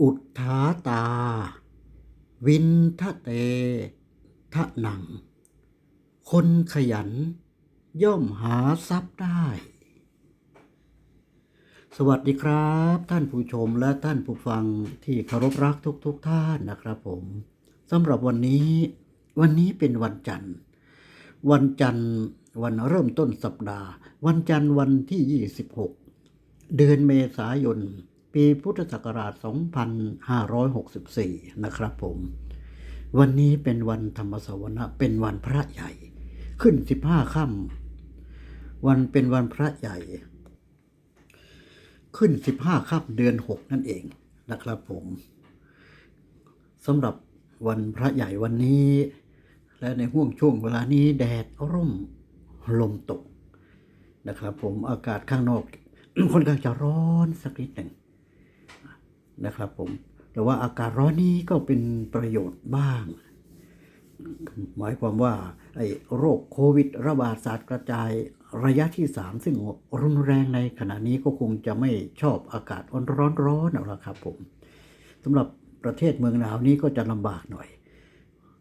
อุทธาตา วินทะเตทะหนัง คนขยัน ย่อมหาทรัพย์ได้ สวัสดีครับ ท่านผู้ชมและท่านผู้ฟังที่เคารพรักทุกๆทท่านนะครับผมสำหรับวันนี้ วันนี้เป็นวันจันทร์ วันจันทร์วันเริ่มต้นสัปดาห์ วันจันทร์วันที่ 26 เดือนเมษายน ปีพุทธศักราช 2564 นะครับผม วันนี้เป็นวันธรรมสวนะเป็นวันพระใหญ่ ขึ้น 15ค่ำวันเป็นวันพระใหญ่ ขึ้น 15ค่ำเดือน 6 นั่นเองนะครับผมสำหรับวันพระใหญ่วันนี้ และในห่วงช่วงเวลานี้แดดร่มลมตกนะครับผมอากาศข้างนอกค่อนข้างจะร้อนสักนิดหนึ่ง นะครับผมแต่ว่าอากาศร้อนนี้ก็เป็นประโยชน์บ้าง หมายความว่าไอ้โรคโควิด ระบาดศาสตร์กระจายระยะที่ 3 ซึ่งรุนแรงในขณะนี้ก็คงจะไม่ชอบอากาศร้อนร้อนๆเอาละครับผมสำหรับประเทศเมืองหนาวนี้ก็จะลำบากหน่อย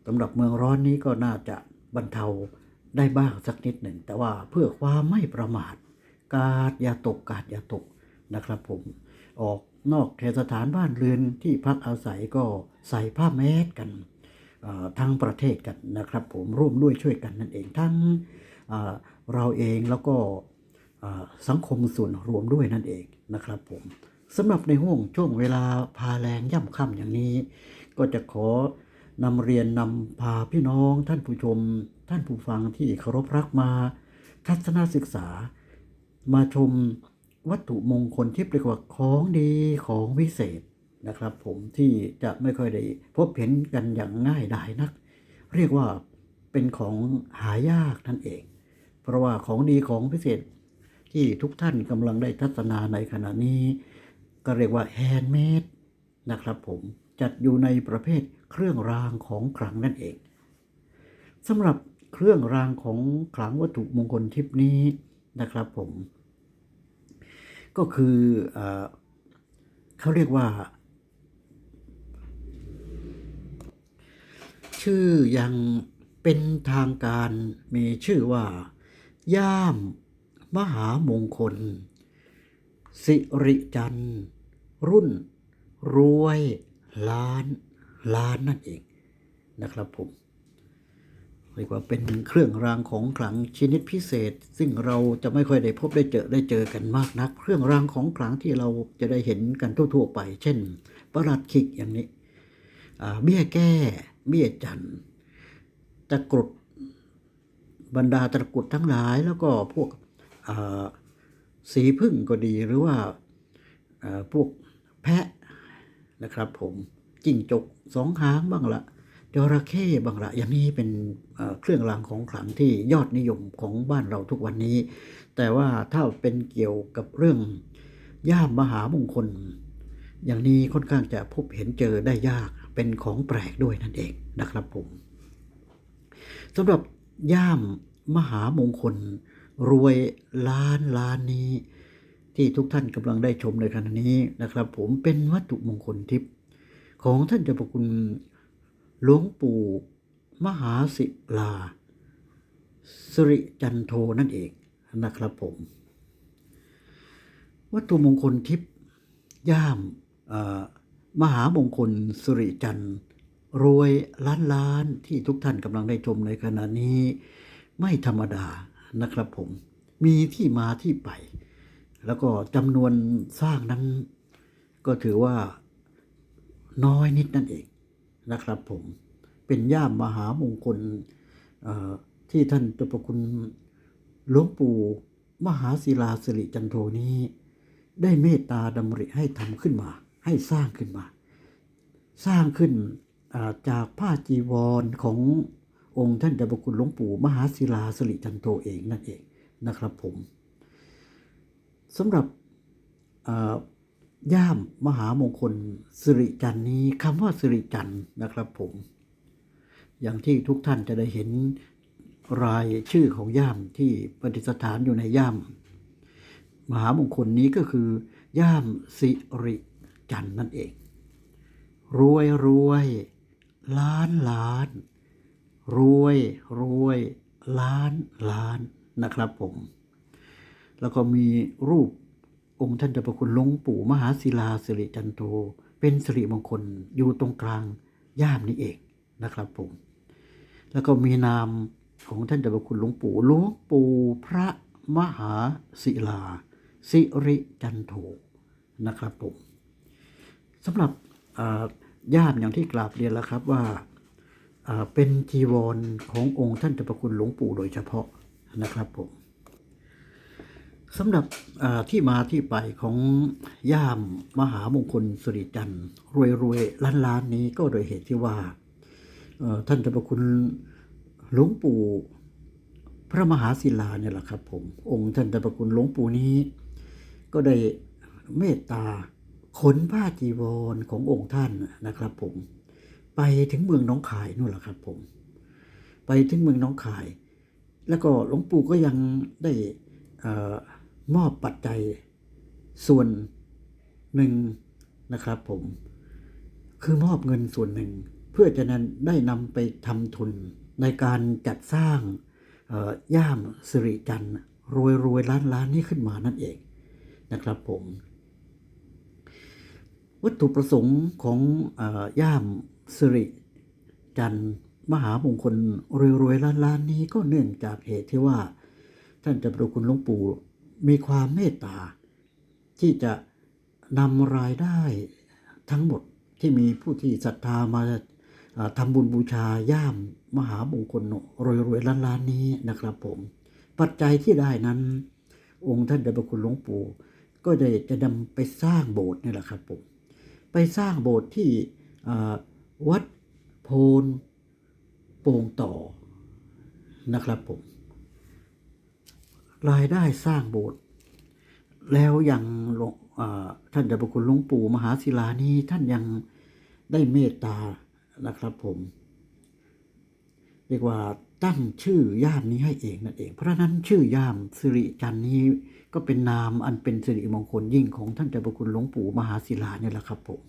สำหรับเมืองร้อนนี้ก็น่าจะบรรเทาได้บ้างสักนิดหนึ่ง แต่ว่าเพื่อความไม่ประมาท กาดอย่าตกกาดอย่าตกนะครับผมออก นอกเขตสถานบ้านเรือนที่พักอาศัยก็ใส่ผ้าแมสกันทั้งประเทศกันนะครับ ผมร่วมด้วยช่วยกันนั่นเองทั้งเเราเองแล้วก็สังคมส่วนรวมด้วยนั่นเองนะครับผมสำหรับในห่วงช่วงเวลาพาแรงย่ำค่ำอย่างนี้ ก็จะขอนำเรียนนำพาพี่น้องท่านผู้ชม ท่านผู้ฟังที่เคารพรักมา ทัศนศึกษา มาชม วัตถุมงคลที่เรียกว่าของดีของวิเศษนะครับ ผมที่จะไม่ค่อยได้พบเห็นกันอย่างง่ายดายนัก เรียกว่าเป็นของหายากนั่นเอง เพราะว่าของดีของพิเศษที่ทุกท่านกำลังได้ทัศนาในขณะนี้ ก็เรียกว่าแฮนด์เมดนะครับผมจัดอยู่ในประเภทเครื่องรางของขลังนั่นเองสำหรับเครื่องรางของขลังวัตถุมงคลทิพนี้นะครับผม ก็คือเออเขาเรียกว่า ชื่อยังเป็นทางการมีชื่อว่า ย่าม มหามงคล สิริจันทร์รุ่น รวยล้านล้านนั่นเองนะครับผม เรียกว่าเป็นเครื่องรางของขลังชนิดพิเศษ ซึ่งเราจะไม่ค่อยได้พบได้เจอได้เจอกันมากนัก เครื่องรางของขลังที่เราจะได้เห็นกันทั่วๆไป เช่น ประหลัดขิกอย่างนี้เบี้ยแก้เบี้ยจันทร์ตะกรุดบรรดาตะกรุดทั้งหลายแล้วก็พวกสีพึ่งก็ดีหรือว่าอ่าพวกแพะนะครับผมจิ้งจกสองหางบ้างละ จระเข้บ้างละอย่างนี้เป็นเครื่องรางของขลังที่ยอดนิยมของบ้านเราทุกวันนี้ แต่ว่าถ้าเป็นเกี่ยวกับเรื่องย่ามมหามงคล อย่างนี้ค่อนข้างจะพบเห็นเจอได้ยากเป็นของแปลกด้วยนั่นเองนะครับผมสำหรับย่ามมหามงคล รวยล้านล้านนี้ ที่ทุกท่านกำลังได้ชมในขณะนี้นะครับ ผมเป็นวัตถุมงคลทิพย์ของท่านเจ้าประคุณ หลวงปู่มหาศิลาสิริจันโทนั่นเองนะครับผม วัตถุมงคลทิพย์ย่ามมหามงคลสุริจันรวยล้านล้านที่ทุกท่านกำลังได้ชมในขณะนี้ ไม่ธรรมดานะครับผม มีที่มาที่ไป แล้วก็จำนวนสร้างนั้น ก็ถือว่าน้อยนิดนั่นเอง นะครับผมเป็นย่ามมหามงคลที่ท่านเจ้าประคุณหลวงปู่มหาศิลาสิริจันโทนี้ ได้เมตตาดำริให้ทำขึ้นมา ให้สร้างขึ้นมา สร้างขึ้นาจากผ้าจีวรขององค์ท่านเจ้าประคุณหลวงปู่มหาศิลาสิริจันโทเองนั่นเองนะครับผมสำหรับ ย่ามมหามงคลสิริจันนี้คำว่าสิริจันนะครับผม อย่างที่ทุกท่านจะได้เห็นรายชื่อของย่ามที่ประดิษฐานอยู่ในย่าม มหามงคลนี้ก็คือย่ามสิริจันนั่นเอง รวยรวย ล้านล้าน รวยรวย ล้านล้านนะครับผม แล้วก็มีรูป องค์ท่านเจ้าพระคุณหลวงปู่มหาศิลาสิริจันโท เป็นสิริมงคลอยู่ตรงกลางย่ามนี้เองนะครับผมแล้วก็มีนามของท่านเจ้าพระคุณหลวงปู่หลวงปู่พระมหาศิลา สิริจันโทนะครับผมสำหรับย่ามอย่างที่กราบเรียนแล้วครับว่าเป็นจีวรขององค์ท่านเจ้าพระคุณหลวงปู่โดยเฉพาะนะครับผม สำหรับที่มาที่ไปของย่ามมหามงคลสุริจันทร์รวยรวยล้านล้านนี้ก็โดยเหตุที่ว่าท่านเจ้าพระคุณหลวงปู่พระมหาศิลาเนี่ยแหละครับผมองค์ท่านเจ้าพระคุณหลวงปู่นี้ ก็ได้เมตตาขนผ้าจีวรขององค์ท่านนะครับผมไปถึงเมืองน้องคายนู่นแหละครับผมไปถึงเมืองน้องคาย แล้วก็หลวงปู่ก็ยังได้ มอบปัจจัยส่วนหนึ่งนะครับผม คือมอบเงินส่วนหนึ่ง เพื่อจะนั้นได้นำไปทำทุนในการจัดสร้างย่ามสิริจันทร์รวยรวยล้านล้านนี้ขึ้นมานั่นเองนะครับผม วัตถุประสงค์ของอย่ามสิริจันทร์มหามงคลรวยรวยล้านล้านนี้ก็เนื่องจากเหตุที่ว่า ท่านจะประคุณหลวงปู่ มีความเมตตา ที่จะนำรายได้ทั้งหมดที่มีผู้ที่ศรัทธามาทำบุญบูชาย่ามมหามงคลรวยรวยล้านล้านนี้นะครับผม ปัจจัยที่ได้นั้น องค์ท่านเดชพระคุณหลวงปู่ก็ได้จะนำไปสร้างโบสถ์นี่แหละครับผมไปสร้างโบสถ์ที่วัดโพนโป่งต่อนะครับผม รายได้สร้างโบสถ์แล้วยังหลวงท่านเจ้าพระคุณหลวงปู่มหาศิลานี้ท่านยังได้เมตตานะครับผม เรียกว่าตั้งชื่อย่ามนี้ให้เองนั่นเอง เพราะฉะนั้นชื่อย่ามสิริจันนี้ก็เป็นนามอันเป็นสิริมงคลยิ่งของท่านเจ้าพระคุณหลวงปู่มหาศิลาเนี่ยแหละครับผม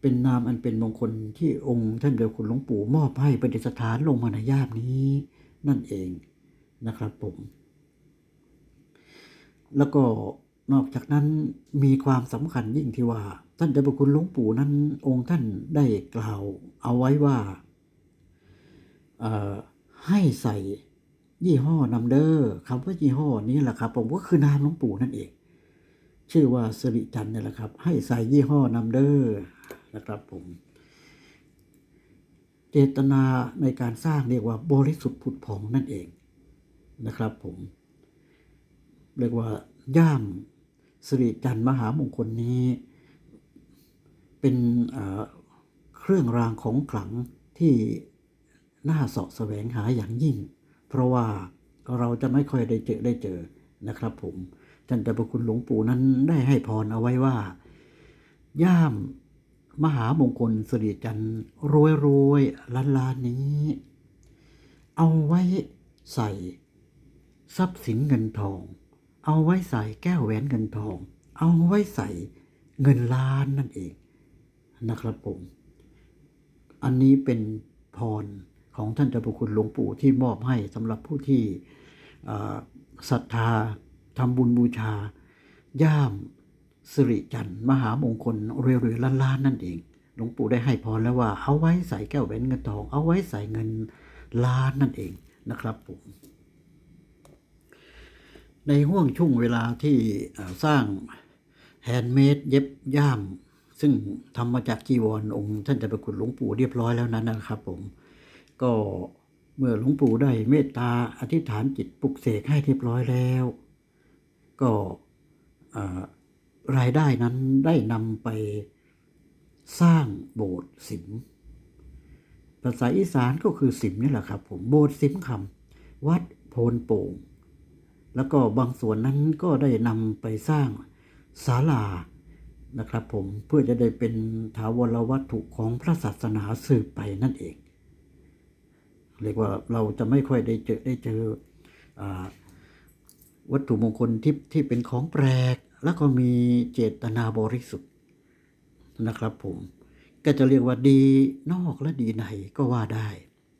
เป็นนามอันเป็นมงคลที่องค์ท่านเจ้าคุณหลวงปู่มอบให้ประดิษฐานลงมาในย่ามนี้นั่นเอง นะครับผม แล้วก็นอกจากนั้นมีความสำคัญยิ่งที่ว่า ท่านเจ้าพระคุณหลวงปู่นั้นองค์ท่านได้กล่าวเอาไว้ว่า ให้ใส่ยี่ห้อนำเดอร์คำว่ายี่ห้อนี้แหละครับผมก็คือนามหลวงปู่นั่นเอง ชื่อว่าสิริจันทร์นี่แหละครับ ให้ใส่ยี่ห้อนำเดอร์นะครับผม เจตนาในการสร้างเรียกว่าบริสุทธิ์ผุดผ่องนั่นเอง นะครับผม เรียกว่าย่ามสิริจันทร์มหามงคลนี้ เป็นเครื่องรางของขลังที่น่าเสาะแสวงหาอย่างยิ่ง เพราะว่าเราจะไม่ค่อยได้เจอได้เจอนะครับผมท่านเจ้าพระคุณหลวงปู่นั้นได้ให้พรเอาไว้ว่า ย่ามมหามงคลสิริจันทร์รวยรวยล้านล้านนี้ เอาไว้ใส่ ทรัพย์สินเงินทอง เอาไว้ใส่แก้วแหวนเงินทอง เอาไว้ใส่เงินล้านนั่นเองนะครับผม อันนี้เป็นพรของท่านเจ้าพระคุณหลวงปู่ที่มอบให้สำหรับผู้ที่ศรัทธาทำบุญบูชา ย่ามสิริจันทร์มหามงคลเรือๆล้านๆนั่นเอง หลวงปู่ได้ให้พรแล้วว่าเอาไว้ใส่แก้วแหวนเงินทอง เอาไว้ใส่เงินล้านนั่นเองนะครับผม ในห่วงช่วงเวลาที่สร้างแฮนด์เมดเย็บย่าม ซึ่งทำมาจากจีวรองค์ ท่านจะไประคุณหลวงปู่เรียบร้อยแล้วนั้นนะครับผม ก็เมื่อหลวงปู่ได้เมตตาอธิษฐานจิตปลุกเสกให้เรียบร้อยแล้ว ก็รายได้นั้นได้นำไปสร้างโบสถ์สิมภาษาอีสานก็คือสิมนี่แหละครับผมโบสถ์สิมคำวัดโพนโป่ง แล้วก็บางส่วนนั้นก็ได้นำไปสร้างศาลานะครับผมเพื่อจะได้เป็นถาวรวัตถุของพระศาสนาสืบไปนั่นเอง เรียกว่าเราจะไม่ค่อยได้เจอได้เจออวัตถุมงคลที่ที่เป็นของแปลก แล้วก็มีเจตนาบริสุทธิ์นะครับผมก็จะเรียกว่าดีนอกและดีในก็ว่าได้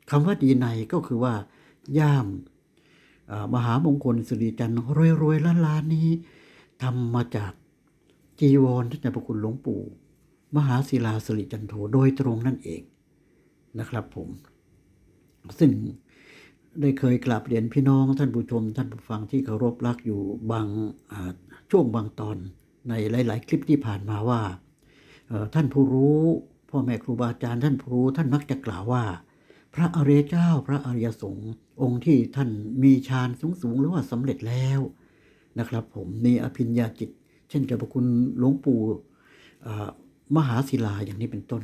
คำว่าดีในก็คือว่าย่าม มหามงคลสิริจันทร์รวยๆล้านล้านนี้ทำมาจากจีวรท่านเจ้าประคุณหลวงปู่ มหาศิลาสิริจันโทโดยตรงนั่นเองนะครับผม ซึ่งได้เคยกราบเรียนพี่น้องท่านผู้ชม ท่านผู้ฟังที่เคารพรักอยู่บางช่วงบางตอนในหลาย ๆ คลิปที่ผ่านมาว่า ท่านผู้รู้พ่อแม่ครูบาอาจารย์ท่านผู้รู้ท่านมักจะกล่าวว่า พระอริยเจ้าพระอริยสงฆ์องค์ที่ท่านมีฌานสูงๆหรือว่าสำเร็จแล้วนะครับ ผมมีอภิญญาจิต เช่นเจ้าพระคุณหลวงปู่มหาศิลาอย่างนี้เป็นต้น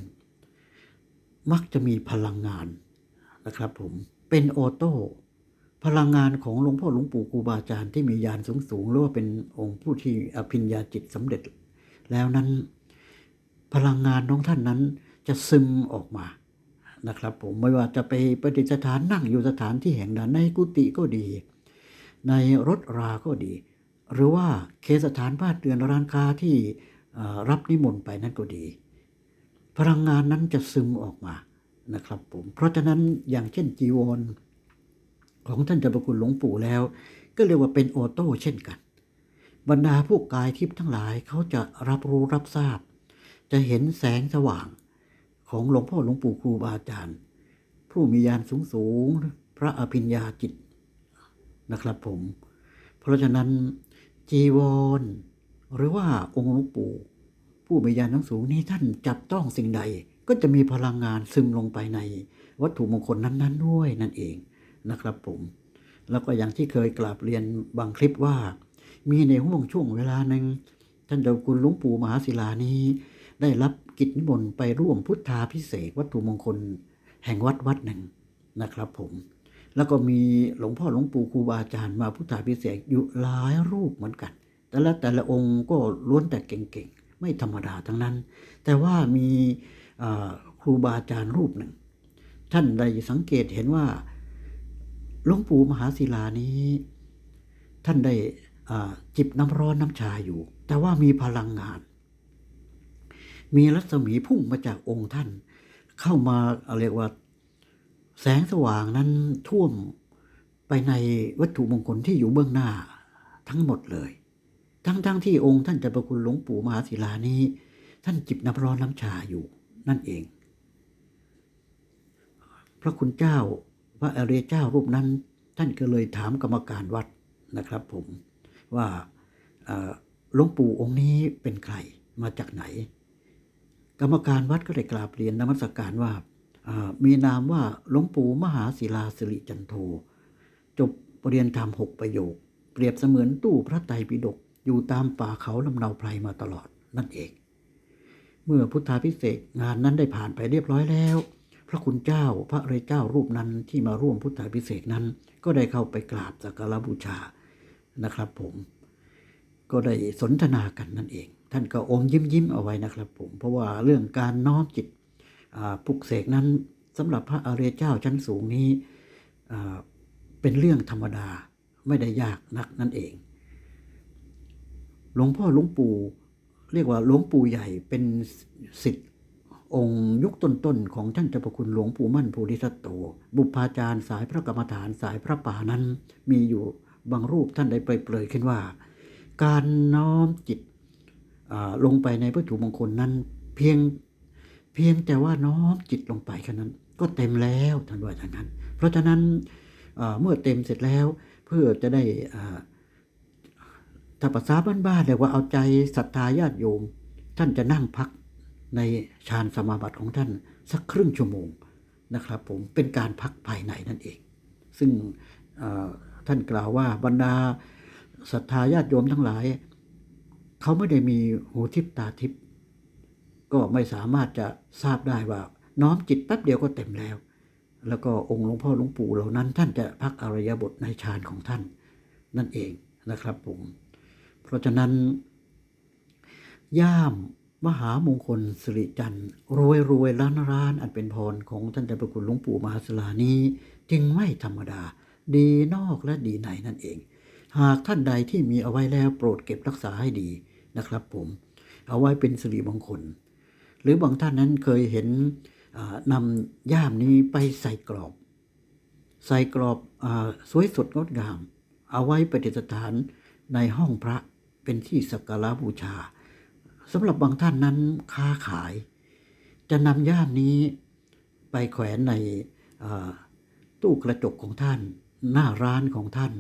มักจะมีพลังงานนะครับ ผมเป็นออโต้พลังงานของหลวงพ่อหลวงปู่ครูบาอาจารย์ที่มียานสูงสูงหรือว่าเป็นองค์ผู้ที่อภิญญาจิตสำเร็จ แล้วนั้นพลังงานของท่านนั้นจะซึมออกมา นะครับ ผมไม่ว่าจะไปประดิษฐานนั่งอยู่สถานที่แห่งนั้นในกุฏิก็ดี ในรถราก็ดี หรือว่าเคสถานบ้านเรือนร้านค้าที่รับนิมนต์ไปนั่นก็ดี พลังงานนั้นจะซึมออกมานะครับ ผมเพราะฉะนั้นอย่างเช่นจีวรของท่านเจ้าประคุณหลวงปู่แล้ว ก็เรียกว่าเป็นออโต้เช่นกัน บรรดาผู้กายทิพย์ทั้งหลายเขาจะรับรู้รับทราบ จะเห็นแสงสว่าง ของหลวงพ่อหลวงปู่ครูบาอาจารย์ ผู้มีญาณสูงสูงพระอภิญญาจิตนะครับผม เพราะฉะนั้นจีวร หรือว่าองค์หลวงปู่ ผู้มีญาณทั้งสูงนี้ท่านจับต้องสิ่งใด ก็จะมีพลังงานซึมลงไปในวัตถุมงคลนั้น ๆ ด้วยนั่นเองนะครับผม แล้วก็อย่างที่เคยกราบเรียนบางคลิปว่า มีในห่วงช่วงเวลาหนึ่งท่านเจ้าคุณหลวงปู่มหาศิลานี้ ได้รับกิจนิมนต์ไปร่วมพุทธาพิเศษวัตถุมงคล แห่งวัดวัดหนึ่งนะครับ ผม แล้วก็มีหลวงพ่อหลวงปู่ครูบาอาจารย์มาพุทธาพิเศษอยู่หลายรูปเหมือนกัน แต่ละแต่ละองค์ก็ล้วนแต่เก่งๆ ไม่ธรรมดาทั้งนั้น แต่ว่ามีครูบาอาจารย์รูปหนึ่ง ท่านได้สังเกตเห็นว่าหลวงปู่มหาศิลานี้ ท่านได้จิบน้ำร้อนน้ำชาอยู่ แต่ว่ามีพลังงาน มีรัศมีพุ่งมาจากองค์ท่าน เข้ามาเรียกว่า แสงสว่างนั้นท่วมไปในวัตถุมงคลที่อยู่เบื้องหน้าทั้งหมดเลย ทั้งๆทที่องค์ท่านจะประคุณหลวงปู่มหาศิลานี้ ท่านจิบน้ำร้อนน้ำชาอยู่นั่นเอง พระคุณเจ้าพระอริยเจ้ารูปนั้น ท่านก็เลยถามกรรมการวัดนะครับ ผมว่าหลวงปู่องค์นี้เป็นใครมาจากไหน กรรมการวัดก็ได้กราบเรียนนมัสการว่ามีนามว่าหลวงปู่มหาศิลาสิริจันโท จบเรียนธรรมหกประโยค เปรียบเสมือนตู้พระไตรปิฎกอยู่ตามป่าเขาลำเนาไพรมาตลอดนั่นเอง เมื่อพุทธาพิเศษงานนั้นได้ผ่านไปเรียบร้อยแล้ว พระคุณเจ้าพระอริยเจ้ารูปนั้นที่มาร่วมพุทธาพิเศษนั้น ก็ได้เข้าไปกราบสักการบูชานะครับผม ก็ได้สนทนากันนั่นเอง ท่านก็อมยิ้มยิ้มเอาไว้นะครับผม เพราะว่าเรื่องการน้อมจิตปลุกเสกนั้นสำหรับพระอริยเจ้าชั้นสูงนี้เป็นเรื่องธรรมดาไม่ได้ยากนักนั่นเอง หลวงพ่อหลวงปู่เรียกว่าหลวงปู่ใหญ่เป็นสิทธิ์องค์ยุคต้นๆของท่านเจ้าพระคุณหลวงปู่มั่นภูริทัตโต บุพาจารย์สายพระกรรมฐานสายพระป่านั้น มีอยู่บางรูปท่านได้เปรยๆขึ้นว่า การน้อมจิต ลงไปในวัตถุมงคลนั้น เพียงเพียงแต่ว่าน้อมจิตลงไปแค่นั้น ก็เต็มแล้วท่านว่าอย่างนั้น เพราะฉะนั้นเมื่อเต็มเสร็จแล้วเพื่อจะได้ถ้าภาษาบ้านๆเรียกว่าเอาใจศรัทธาญาติโยม ท่านจะนั่งพักในฌานสมาบัติของท่านสักครึ่งชั่วโมงนะครับผมเป็นการพักภายในนั่นเอง ซึ่งท่านกล่าวว่าบรรดาศรัทธาญาติโยมทั้งหลาย เขาไม่ได้มีหูทิพตาทิพก็ไม่สามารถจะทราบได้ว่า น้อมจิตแป๊บเดียวก็เต็มแล้ว แล้วก็องค์หลวงพ่อหลวงปู่เหล่านั้นท่านจะพักอริยบทในฌานของท่าน นั่นเองนะครับผม เพราะฉะนั้น ย่ามมหามงคลสิริจันทร์รวยรวยล้านร้าน อันเป็นพรของท่านเจ้าประคุณหลวงปู่มหาสลานี้ จึงไม่ธรรมดา ดีนอกและดีในนั่นเอง หากท่านใดที่มีเอาไว้แล้วโปรดเก็บรักษาให้ดี นะครับผมเอาไว้เป็นสิริมงคล หรือบางท่านนั้นเคยเห็นนำย่ามนี้ไปใส่กรอบ ใส่กรอบอสวยสดงดงาม เอาไว้ประดิษฐานในห้องพระเป็นที่สักการะบูชาสำหรับบางท่านนั้นค้าขาย จะนำย่ามนี้ไปแขวนในตู้กระจกของท่าน หน้าร้านของท่าน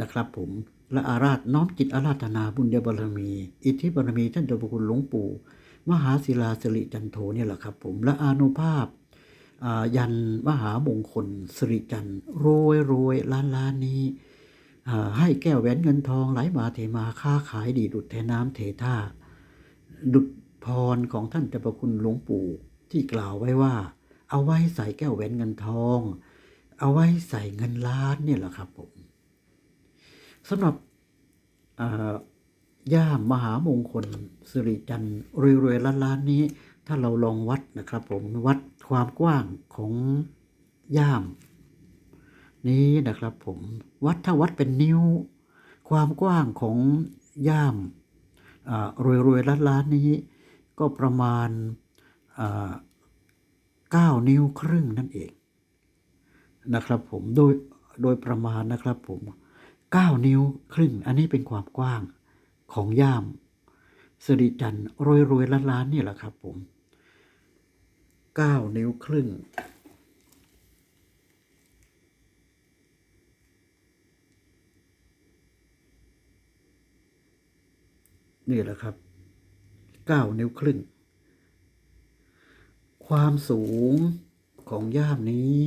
นะครับผม และอาราธน้อมจิตอาราธนาบุญญาบารมี อิทธิบารมีท่านเจ้าพระคุณหลวงปู่ มหาศิลาสิริจันโทเนี่ยแหละครับ ผมและอานุภาพายันมหามงคลสิริจันทร์โรยโรยล้านล้านนี้ให้แก้วแหวนเงินทองไหลมาเทมาค้าขายดีดุดเทน้ำเทท่า ดุดพรของท่านเจ้าประคุณหลวงปู่ที่กล่าวไว้ว่า เอาไว้ใส่แก้วแหวนเงินทอง เอาไว้ใส่เงินล้านเนี่ยแหละครับผม สำหรับย่ามมหามงคลสิริจันทร์รวยๆล้านล้านนี้ ถ้าเราลองวัดนะครับ ผมวัดความกว้างของย่าม นี้นะครับ ผมวัดถ้าวัดเป็นนิ้ว ความกว้างของย่ามรวยรวยๆล้านล้านๆนี้ ก็ประมาณเก้านิ้วครึ่งนั่นเองนะครับ ผมโดยโดยประมาณนะครับ ผม เก้านิ้วครึ่ง อันนี้เป็นความกว้างของย่ามสิริจันทร์รวยรวยๆล้านล้านๆนี่แหละครับผมเก้านิ้วครึ่ง นี่แหละครับเก้านิ้วครึ่ง ความสูงของย่ามนี้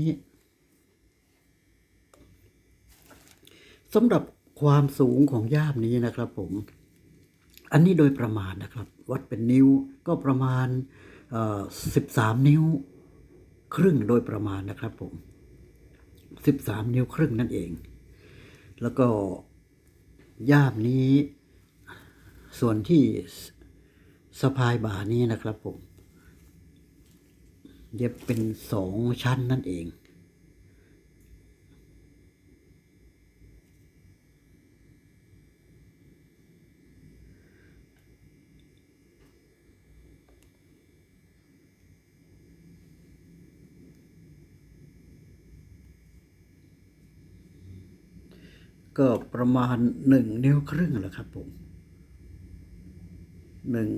สำหรับความสูงของย่ามนี้นะครับผม อันนี้โดยประมาณนะครับ วัดเป็นนิ้วก็ประมาณสิบสามนิ้วครึ่งโดยประมาณนะครับผมสิบสามนิ้วครึ่งนั่นเอง แล้วก็ย่ามนี้ ส่วนที่สะพายบ่านี้นะครับผม เย็บเป็นสองชั้นนั่นเอง ก็ประมาณหนึ่งนิ้วครึ่งแหละครับผมหนึ่ง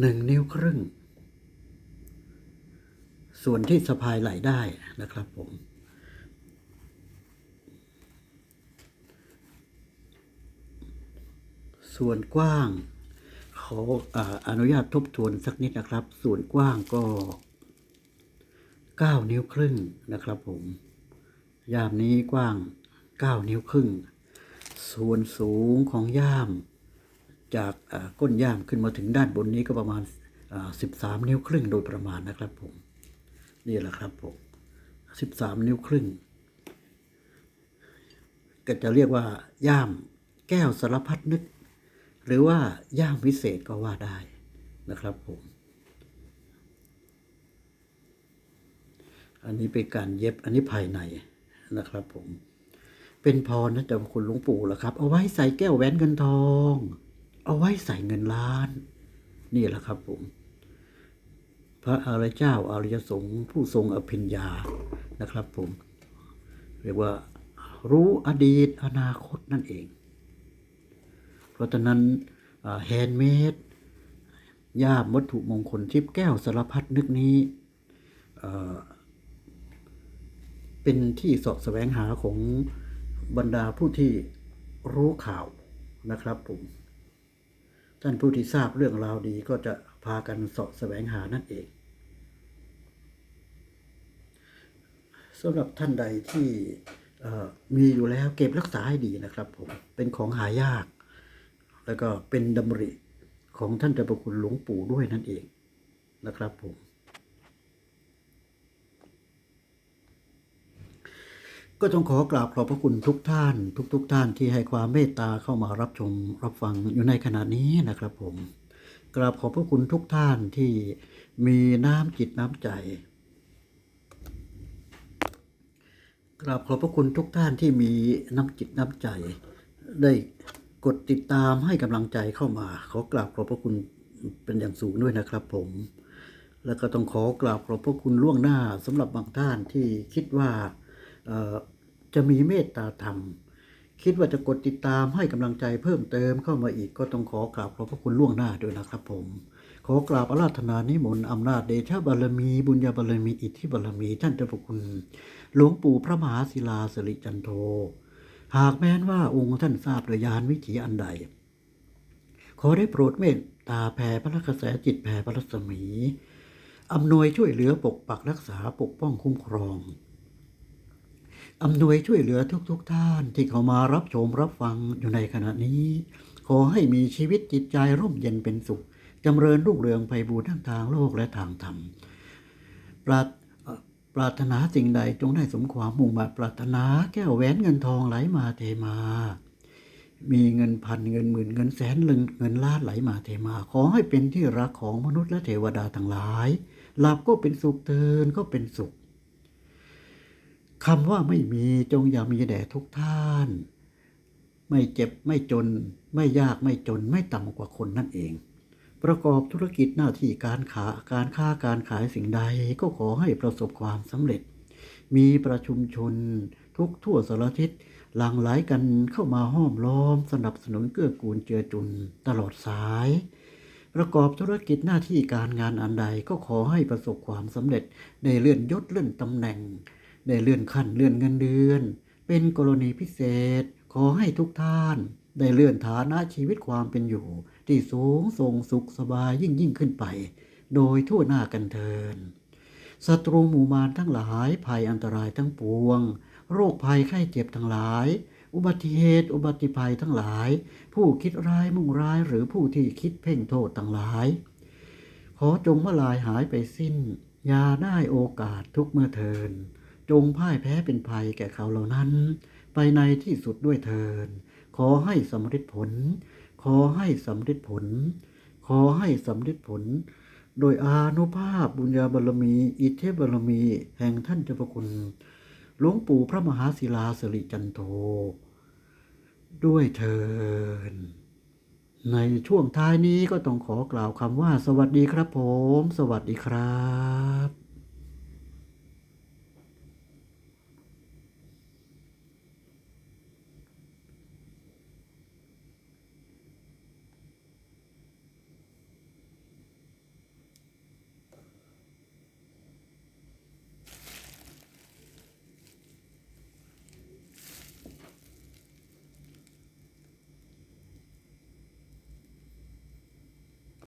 หนึ่งนิ้วครึ่ง ส่วนที่สะพายไหลได้นะครับผมส่วนกว้างขอออนุญาตทบทวนสักนิดนะครับ ส่วนกว้างก็ 9 นิ้วครึ่งนะครับผมย่ามนี้กว้าง 9 นิ้วครึ่ง ส่วนสูงของย่าม จากก้นย่ามขึ้นมาถึงด้านบนนี้ก็ประมาณอ่า13 นิ้วครึ่งโดยประมาณนะครับผม นี่แหละครับผม 13 นิ้วครึ่ง ก็จะเรียกว่าย่ามแก้วสารพัดนึก หรือว่าย่ามวิเศษก็ว่าได้นะครับผม อันนี้เป็นการเย็บอันนี้ภายในนะครับผม เป็นพรนะแต่คุณหลวงปู่ล่ะครับ เอาไว้ใส่แก้วแหวนเงินทอง เอาไว้ใส่เงินล้าน นี่แหละครับผม พระอริยเจ้าอริยสงฆ์ผู้ทรงอภิญญานะครับ ผม เรียกว่ารู้อดีตอนาคตนั่นเอง เพราะฉะนั้นแฮนด์เมดย่ามวัตถุมงคลชิปแก้วสารพัดนึกนี้ เป็นที่สาะแสวงหาของ บรรดาผู้ที่รู้ข่าวนะครับผม ท่านผู้ที่ทราบเรื่องราวดีก็จะพากันสาะแสวงหานั่นเองสำหรับท่านใดที่มีอยู่แล้วเก็บรักษาให้ดีนะครับผม เป็นของหายาก แล้วก็เป็นดำริของท่านเจ้าประคุณหลวงปู่ด้วยนั่นเองนะครับผม ก็ต้องขอกราบขอบพระคุณทุกท่าน ทุกๆทท่านที่ให้ความเมตตาเข้ามารับชมรับฟังอยู่ในขณะนี้นะครับผม กราบขอบพระคุณทุกท่านที่มีน้ำจิตน้ำใจ กราบขอบพระคุณทุกท่านที่มีน้ำจิตน้ำใจ ได้กดติดตามให้กำลังใจเข้ามา ขอกราบขอบพระคุณเป็นอย่างสูงด้วยนะครับผมแล้วก็ต้องขอกราบขอบพระคุณล่วงหน้าสำหรับบางท่านที่คิดว่า จะมีเมตตาธรรม คิดว่าจะกดติดตามให้กำลังใจเพิ่มเติมเข้ามาอีกก็ต้องขอกราบขอบพระคุณล่วงหน้าด้วยนะครับผม ขอกราบอาราธนานิมนต์อำนาจเดชบารมี บุญญาบารมีอิทธิบารมีท่านเจ้าพระคุณหลวงปู่พระมหาศิลาสิริจันโท หากแม้นว่าองค์ท่านทราบโดยยานวิถีอันใด ขอได้โปรดเมตตาแผ่พระกระแสจิตแผ่พระรัศมีอำนวยช่วยเหลือปกปักรักษาปกป้องคุ้มครอง อำนวยช่วยเหลือทุกๆทท่านที่เขามารับชมรับฟังอยู่ในขณะนี้ ขอให้มีชีวิตจิตใจร่มเย็นเป็นสุขจำเริญรุ่งเรืองไพบูรณ์ทั้งทางโลกและทางธรรมปราปรารถนาสิ่งใดจงได้สมความมุ่งมั่นปรารถนาแก้วแหวนเงินทองไหลมาเทมา มีเงินพันเงินหมื่นเงินแสนเงินเงินล้านไหลมาเทมา ขอให้เป็นที่รักของมนุษย์และเทวดาทั้งหลายหลับก็เป็นสุขเตือนก็เป็นสุข คำว่าไม่มีจงอย่ามีแด่ทุกท่าน ไม่เจ็บไม่จน ไม่ยากไม่จนไม่ต่ำกว่าคนนั่นเอง ประกอบธุรกิจหน้าที่การขาการค้าการขายสิ่งใดก็ขอให้ประสบความสำเร็จ มีประชุมชนทุกทั่วสารทิศหลั่งไหลกันเข้ามาห้อมล้อมสนับสนุนเกื้อกูลเจือจุนตลอดสาย ประกอบธุรกิจหน้าที่การงานอันใดก็ขอให้ประสบความสำเร็จได้เลื่อนยศเลื่อนตำแหน่ง ได้เลื่อนขั้นเลื่อนเงินเดือน เป็นกรณีพิเศษ ขอให้ทุกท่าน ได้เลื่อนฐานะชีวิตความเป็นอยู่ ที่สูงส่งสุขสบายยิ่งยิ่งขึ้นไป โดยทั่วหน้ากันเทินศัตรูหมู่มารทั้งหลายภัยอันตรายทั้งปวง โรคภัยไข้เจ็บทั้งหลาย อุบัติเหตุอุบัติภัยทั้งหลาย ผู้คิดร้ายมุ่งร้ายหรือผู้ที่คิดเพ่งโทษทั้งหลาย ขอจงมาลายหายไปสิ้น อย่าได้โอกาสทุกเมื่อเทิน จงพ่ายแพ้เป็นภัยแก่เขาเหล่านั้น ไปในที่สุดด้วยเทิน ขอให้สำเร็จผล ขอให้สำเร็จผล ขอให้สำเร็จผล โดยอานุภาพบุญญาบารมี อิทธิบารมี แห่งท่านเจ้าพระคุณหลวงปู่พระมหาศิลาสิริจันโท ด้วยเทินในช่วงท้ายนี้ก็ต้องขอกล่าวคำว่าสวัสดีครับผม สวัสดีครับ